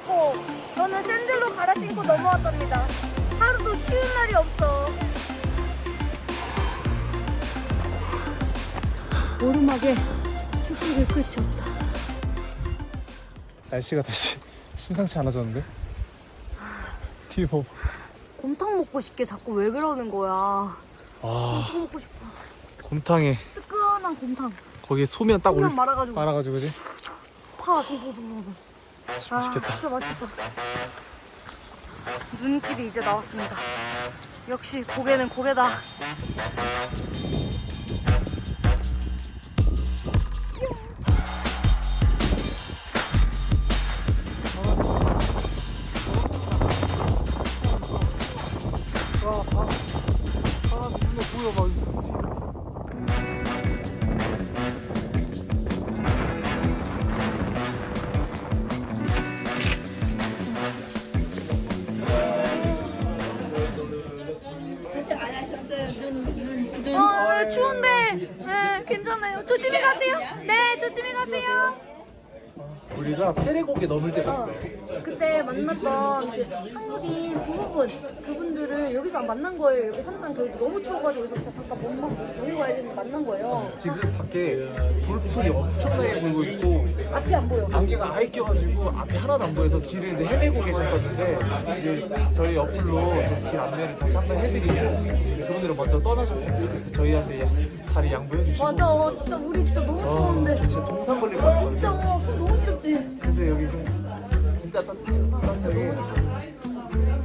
춥고 저는 샌들로 갈아 신고 넘어왔답니다. 하루도 쉬운 날이 없어. 오르막에 축복의 끝이 없다. 날씨가 다시 심상치 않아졌는데? 뒤에 봐봐. 곰탕 먹고 싶게 자꾸 왜 그러는 거야. 와, 곰탕 먹고 싶어. 곰탕에 뜨끈한 곰탕. 거기에 소면 딱 올려 소면 말아가지고 말아가지고 그지? 파 송송송송송. 아, 맛있겠다. 진짜 맛있겠다. 눈길이 이제 나왔습니다. 역시 고개는 고개다. 괜찮아요. 조심히 가세요. 네, 조심히 가세요. 우리가 페레곡에 넘을 때가 어, 그때 만났던 그 한국인 부부분 그분들을 여기서 만난 거예요. 여기 산장 저희 너무 추워가지고 여기서 잠깐 못 먹, 먹고 가야 되는데 만난 거예요. 지금 밖에 돌풀이 엄청나게 불고 있고 앞이 안 보여. 안개가 아예 껴가지고 앞에 하나도 안 보여서 길을 이제 헤매고 계셨었는데 이제 저희 어플로 그길 안내를 다시 한번 해드리고 그분들은 먼저 떠나셨습니다. 그래서 저희한테 자리 양보해 주시고 맞아, 진짜 우리 진짜 너무 어, 추웠는데. 저 진짜 동상 걸릴 것. 진짜 어, 시렵지. 근데 여기 좀 진짜 따뜻해요. 따뜻하게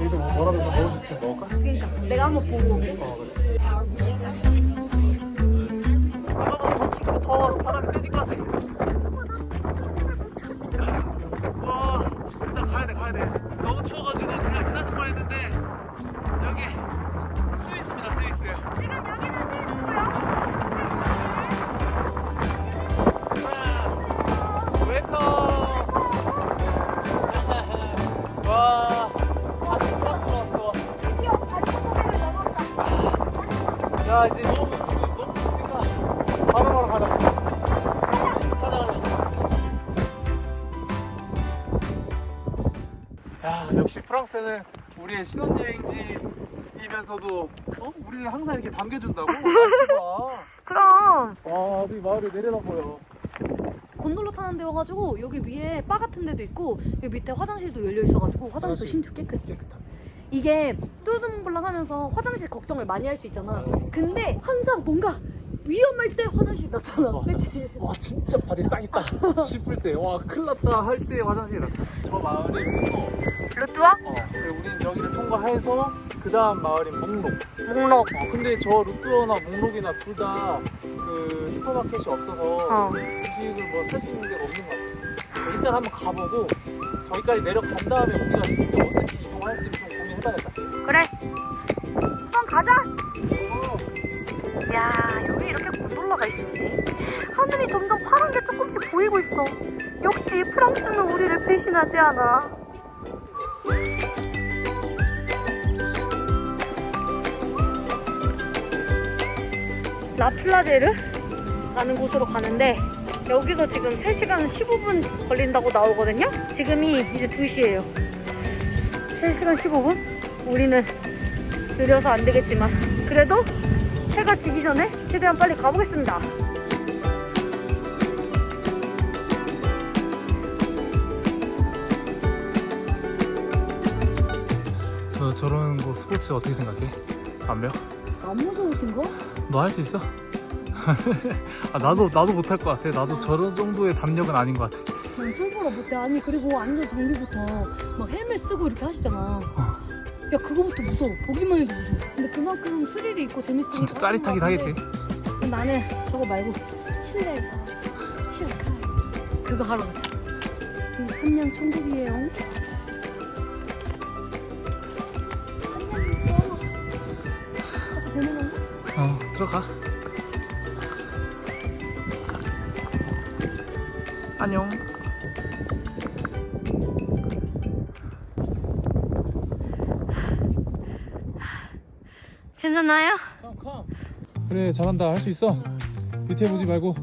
여기서 뭐 뭐라도 좀 먹을 수 있으면 먹을까? 그러니까 내가 한번 보고 올게. 어 그래. 더 더워서 바람이 세질 것 같아. 와, 일단 가야 돼, 가야 돼. 역시 프랑스는 우리의 신혼여행지이면서도 어? 우리를 항상 이렇게 반겨준다고 날씨가. 그럼 와, 우리 마을이 내려다 보여. 곤돌라 타는 데여가지고 여기 위에 바 같은 데도 있고 여기 밑에 화장실도 열려 있어가지고 화장실도 화장실. 심지어 깨끗. 깨끗함. 이게 뚜르둥블랑 하면서 화장실 걱정을 많이 할 수 있잖아. 근데 항상 뭔가 위험할 때 화장실 났잖아. 맞아. 그치? 와 진짜 바지 싸겠다 싶을 때 와 큰일 났다 할 때 화장실 저 마을이 문로 루뚜아? 어, 그리고 우린 여기를 통과해서 그 다음 마을인 목록 목록. 어, 근데 저 루트어나 목록이나 둘 다 그 슈퍼마켓이 없어서 어. 음식을 뭐 살 수 있는 데가 없는 것 같아 일단 한번 가보고 저기까지 내려간 다음에 우리가 진짜 어떻게 이동할지 좀 고민해봐야겠다 그래. 우선 가자. 야 곤돌라가 있습니다. 하늘이 점점 파란 게 조금씩 보이고 있어. 역시 프랑스는 우리를 배신하지 않아. 라플라제르라는 곳으로 가는데 여기서 지금 3시간 15분 걸린다고 나오거든요. 지금이 이제 2시예요. 3시간 15분? 우리는 느려서 안 되겠지만 그래도 해가 지기 전에 최대한 빨리 가보겠습니다. 너 저런 거 스포츠 어떻게 생각해? 안 배워? 안 무서우신 거? 너할 수 있어? 아, 나도 나도 못할 것 같아. 나도 저런 정도의 담력은 아닌 것 같아. 난 쫄보라 못해. 아니 그리고 안전 장비부터 막 헬멧 쓰고 이렇게 하시잖아. 야 그거부터 무서워. 보기만 해도 무서워. 그만큼 스릴이 있고 재밌으니까. 진짜 짜릿하긴 하겠지. 같은데 나는 저거 말고 실내에서 실카 그거 하러 가자. 음, 한양 천국이에요. 한양 있어. 가도 되는 건가? 어 들어가. 안녕. 괜찮나요? 그래 잘한다 할 수 있어. 밑에 보지 말고.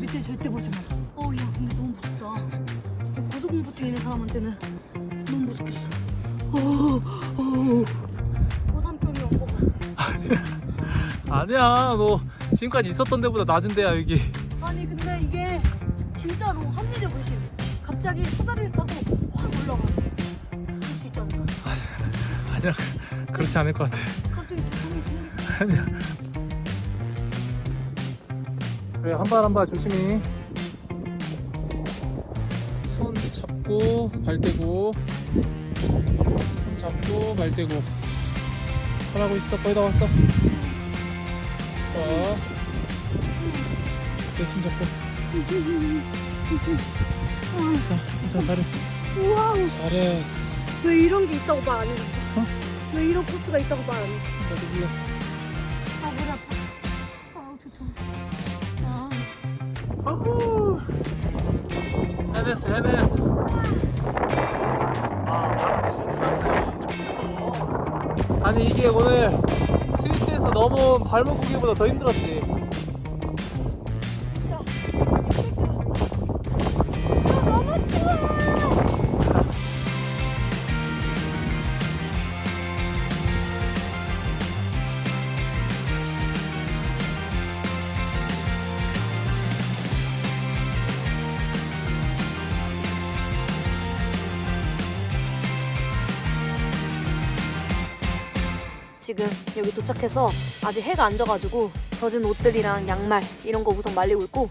밑에 절대 보지 마. 어우 야 근데 너무 무섭다. 야, 고소공포증 있는 사람한테는 너무 무섭겠어. 오, 오. 고산병이 온것 같아. 아니야 너 지금까지 있었던 데보다 낮은 데야 여기 아니 근데 이게 진짜로 합리적 의심. 갑자기 사다리를 타고 확 올라가서 그럴 수 있지 않을까? 아니야 그렇지 않을 것 같아 그래 한 발 한 발 조심히. 손 잡고 발 떼고. 손 잡고 발 떼고. 잘하고 있어. 거의 다 왔어. 자, 내손 잡고. 자, 자 잘했어. 우와, 잘했어. 왜 이런 게 있다고 말안 해줬어? 어? 왜 이런 코스가 있다고 말안 해줬어? 나도 몰랐어 해냈어 해냈어 아 바람 진짜 세네. 아니 이게 오늘 스위스에서 넘어온 발목 구기보다 더 힘들었지 진짜. 힘들다. 아, 너무 추워. 지금 여기 도착해서 아직 해가 안 져가지고 젖은 옷들이랑 양말 이런 거 우선 말리고 있고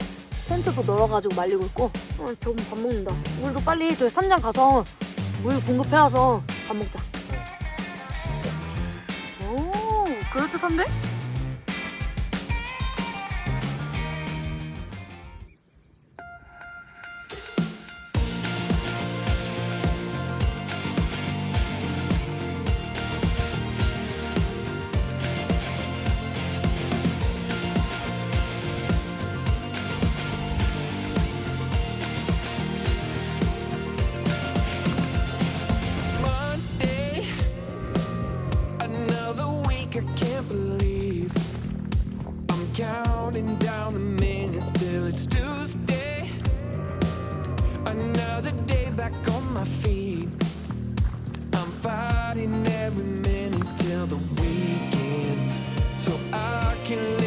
텐트도 널어가지고 말리고 있고 어, 조금 밥 먹는다. 우리도 빨리 저기 산장 가서 물 공급해와서 밥 먹자. 오 그럴듯한데? Week. I can't believe I'm counting down the minutes till it's Tuesday. Another day back on my feet. I'm fighting every minute till the weekend, so I can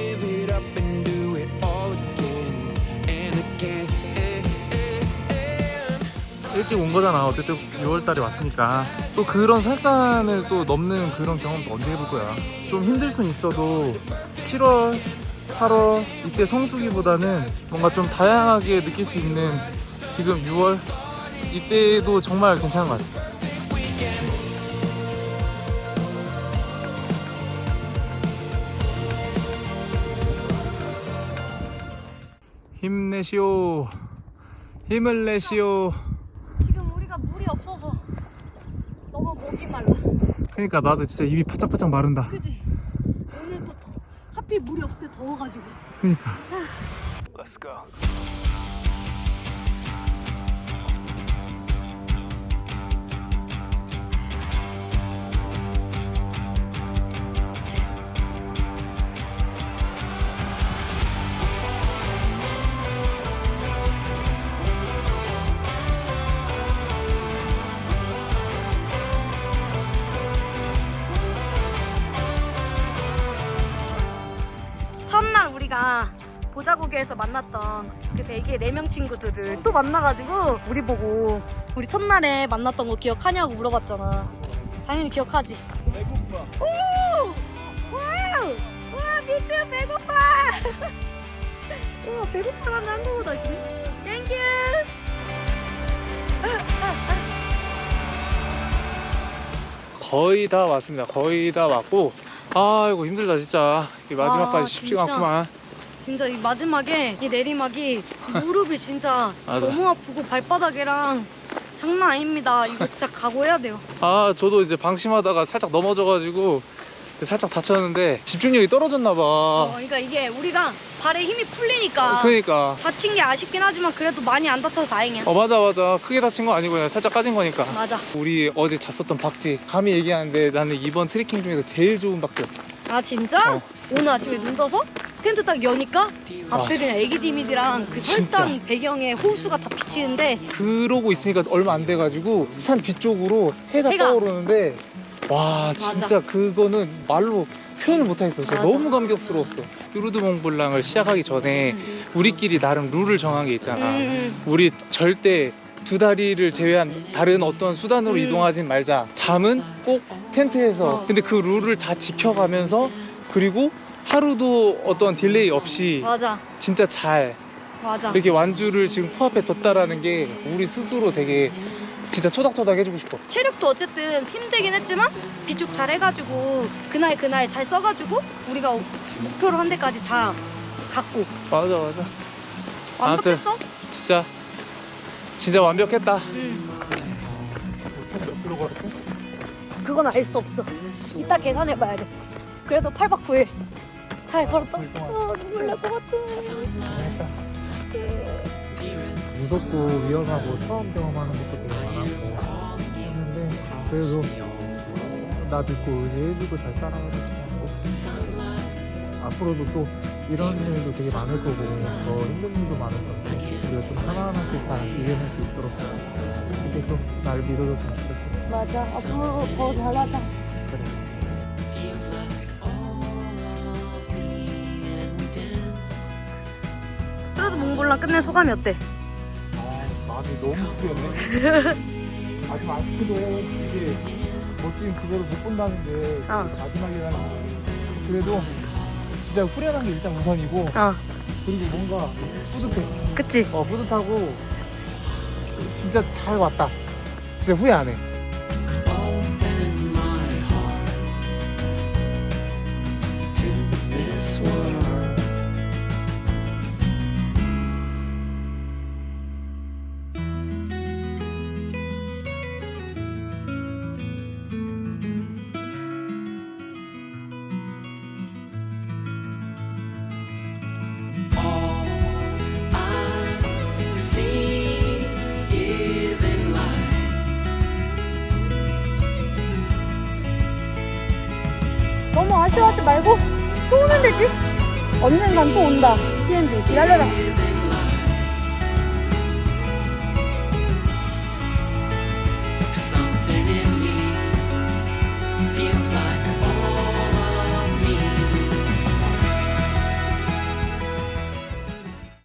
일찍 온 거잖아. 어쨌든 6월달에 왔으니까. 또 그런 설산을 또 넘는 그런 경험도 언제 해볼 거야? 좀 힘들 순 있어도 7월 8월 이때 성수기보다는 뭔가 좀 다양하게 느낄 수 있는 지금 6월 이때도 정말 괜찮은 것 같아. 힘내시오. 힘을 내시오 물이 없어서 너무 목이 말라. 그러니까 나도 진짜 입이 바짝바짝 마른다. 그지? 오늘 또 더, 하필 물이 없을 때 더워가지고. 그러니까. Let's go 보자고개에서 만났던 그 베개 네명 친구들을 또 만나가지고 우리 보고 우리 첫날에 만났던 거 기억하냐고 물어봤잖아. 당연히 기억하지. 배고파. 오! 와우! 와, 미츠 배고파! 와, 배고파라는 한국어 다시네. 땡큐! 거의 다 왔습니다 거의 다 왔고 아이고 힘들다 진짜 이 마지막까지 아, 쉽지가 진짜. 않구만 진짜 이 마지막에 이 내리막이 무릎이 진짜 맞아. 너무 아프고 발바닥이랑 장난 아닙니다. 이거 진짜 각오해야 돼요. 아 저도 이제 방심하다가 살짝 넘어져가지고 살짝 다쳤는데 집중력이 떨어졌나 봐 어, 그러니까 이게 우리가 발에 힘이 풀리니까 그러니까 다친 게 아쉽긴 하지만 그래도 많이 안 다쳐서 다행이야. 어 맞아 맞아 크게 다친 거 아니고 그냥 살짝 까진 거니까 맞아. 우리 어제 잤었던 박지 감히 얘기하는데 나는 이번 트레킹 중에서 제일 좋은 박지였어 아 진짜? 어. 오늘 아침에 눈 떠서 텐트 딱 여니까 아, 앞에 그냥 애기 디밋이랑 그 진짜. 설산 배경에 호수가 다 비치는데 그러고 있으니까 얼마 안 돼가지고 산 뒤쪽으로 해가, 해가. 떠오르는데 와 진짜 그거는 말로 표현을 못하겠어. 맞아. 너무 감격스러웠어. 뚜르드 몽블랑을 시작하기 전에 우리끼리 나름 룰을 정한 게 있잖아. 음, 우리 절대 두 다리를 제외한 다른 어떤 수단으로 음. 이동하진 말자. 잠은 꼭 텐트에서. 어. 근데 그 룰을 다 지켜가면서 그리고 하루도 어떤 딜레이 없이 맞아 진짜 잘 맞아 이렇게 완주를 지금 코앞에 뒀다라는 게 우리 스스로 되게 진짜 토닥토닥 해주고 싶어. 체력도 어쨌든 힘들긴 했지만 비축 잘 해가지고 그날 그날 잘 써가지고 우리가 목표로 한 데까지 다 갔고 맞아 맞아. 완벽했어? 진짜 진짜 완벽했다. 그건 알 수 없어. 이따 계산해 봐야 돼. 그래도 8박 9일. 잘 걸었다 어, 눈물 날 것 같아. 무섭고 위험하고 처음 경험하는 것도 되게 많았고 했는데 그래도 나 믿고 의지해주고 잘 따라가고 앞으로도 또 이런 일도 되게 많을 거고 더 힘든 일도 많을 건데 우리가 좀 하나하나씩 다 이겨낼 수 있도록 계속 날 믿어줬으면 좋겠어 맞아. 앞으로 더 잘하자. 그래 그래도 몽골랑 끝낸 소감이 어때? 아 마음이 너무 쓰였네 아직 아쉽게도 이게 멋진 그거를 못 본다는 게 어. 마지막이라는 거 그래도 진짜 후련한 게 일단 우선이고 어 그리고 뭔가 뿌듯해 그치? 어 뿌듯하고 진짜 잘 왔다 진짜 후회 안해 Open my heart to this world. 아쉬워하지 말고 또 오면 되지. 언젠간 또 온다. TNG 기다려라